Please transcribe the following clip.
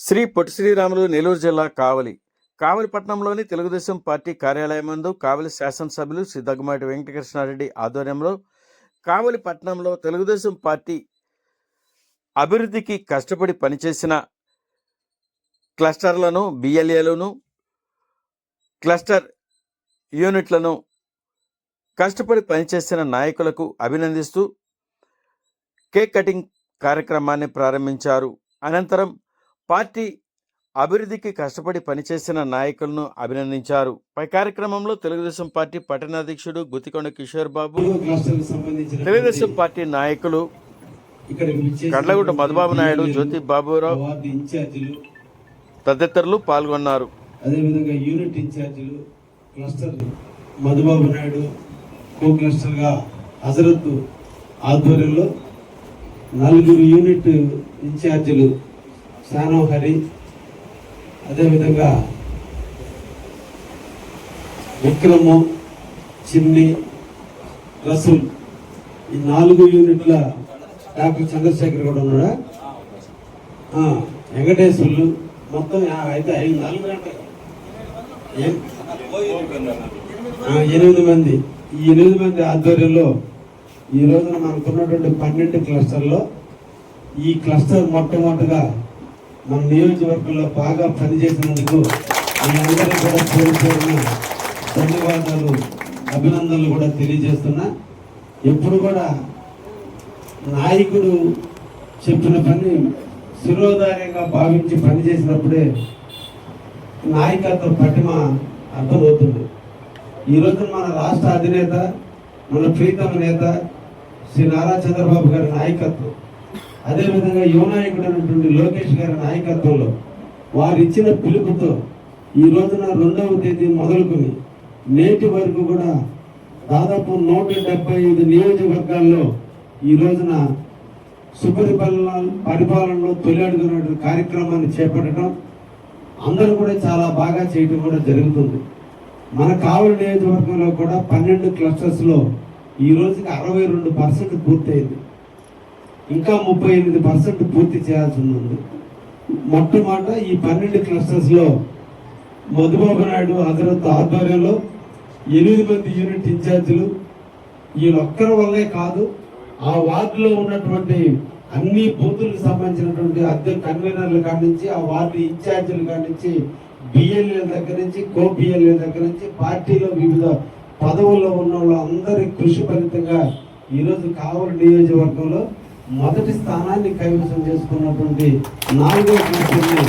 శ్రీ పొట్టి శ్రీరాములు నెల్లూరు జిల్లా కావలి. కావలిపట్నంలోని తెలుగుదేశం పార్టీ కార్యాలయం ముందు కావలి శాసనసభ్యులు శ్రీ దగ్గుమాటి వెంకటకృష్ణారెడ్డి ఆధ్వర్యంలో కావలిపట్నంలో తెలుగుదేశం పార్టీ అభివృద్ధికి కష్టపడి పనిచేసిన క్లస్టర్లను బిఎల్ఏలను క్లస్టర్ యూనిట్లను కష్టపడి పనిచేసిన నాయకులకు అభినందిస్తూ కేక్ కటింగ్ కార్యక్రమాన్ని ప్రారంభించారు. అనంతరం పార్టీ అభివృద్ధికి కష్టపడి పనిచేసిన నాయకులను అభినందించారు. పై కార్యక్రమంలో తెలుగుదేశం పార్టీ పట్టణాధ్యక్షుడు గుత్తికొండ కిషోర్ బాబు తెలుగుదేశం పార్టీ నాయకులు కడ్లగుట్ట మధుబాబు నాయుడు జ్యోతి బాబురావు తదితరులు పాల్గొన్నారు. అదేవిధంగా యూనిట్ ఇన్ఛార్జీలు క్లస్టర్ మధుబాబు నాయుడు కో క్లస్టర్గా హజరత్ ఆధ్వర్యంలో నలుగురు యూనిట్ ఇన్ఛార్జీలు సానోహరి అదేవిధంగా విక్రము చిమ్ని రసూల్ ఈ నాలుగు యూనిట్ల డాక్టర్ చంద్రశేఖర్ కూడా ఉన్నాడా? వెంకటేశ్వర్లు మొత్తం అయితే ఐదు నాలుగు ఎనిమిది మంది. ఈ ఎనిమిది మంది ఆధ్వర్యంలో ఈ రోజున మనకున్నటువంటి పన్నెండు క్లస్టర్లో ఈ క్లస్టర్ మొట్టమొదటిగా మన నియోజకవర్గంలో బాగా పనిచేసినందుకు మీ అందరూ కూడా పేరు ధన్యవాదాలు అభినందనలు కూడా తెలియజేస్తున్నా. ఎప్పుడు కూడా నాయకుడు చెప్పిన పని శిరోధార్యంగా భావించి పనిచేసినప్పుడే నాయకత్వ పటిమ అర్థమవుతుంది. ఈ మన రాష్ట్ర అధినేత మన ప్రీతమ నేత శ్రీ నారా చంద్రబాబు గారి నాయకత్వం. అదేవిధంగా యువ నాయకుడు అయినటువంటి లోకేష్ గారి నాయకత్వంలో వారు ఇచ్చిన పిలుపుతో ఈ రోజున రెండవ తేదీ మొదలుకొని నేటి వరకు కూడా దాదాపు నూట డెబ్బై ఐదు నియోజకవర్గాల్లో ఈ రోజున సుపరిపాలన పరిపాలనలో తొలి అడుగునటువంటి కార్యక్రమాన్ని చేపట్టడం అందరూ కూడా చాలా బాగా చేయడం కూడా జరుగుతుంది. మన కావలి నియోజకవర్గంలో కూడా పన్నెండు క్లస్టర్స్లో ఈ రోజుకి అరవై రెండు పర్సెంట్ పూర్తయింది. ఇంకా ముప్పై ఎనిమిది పర్సెంట్ పూర్తి చేయాల్సి ఉంది మొట్టమొదట ఈ పన్నెండు క్లస్టర్స్లో మధుబాబు నాయుడు హజరత్ ఆధ్వర్యంలో ఎనిమిది మంది యూనిట్ ఇన్ఛార్జీలు వీళ్ళొక్కరి వల్లే కాదు ఆ వార్డులో ఉన్నటువంటి అన్ని బూతులకు సంబంధించినటువంటి అద్దె కన్వీనర్లు కాడి నుంచి ఆ వార్డు ఇన్ఛార్జీలు కాడి నుంచి బిఎల్ఏ దగ్గర నుంచి కో బిఎల్ఏ దగ్గర నుంచి పార్టీలో వివిధ పదవుల్లో ఉన్న వాళ్ళందరి కృషి ఫలితంగా ఈరోజు కావలి నియోజకవర్గంలో మొదటి స్థానాన్ని కైవసం చేసుకున్నటువంటి నాలుగో క్లస్టర్ని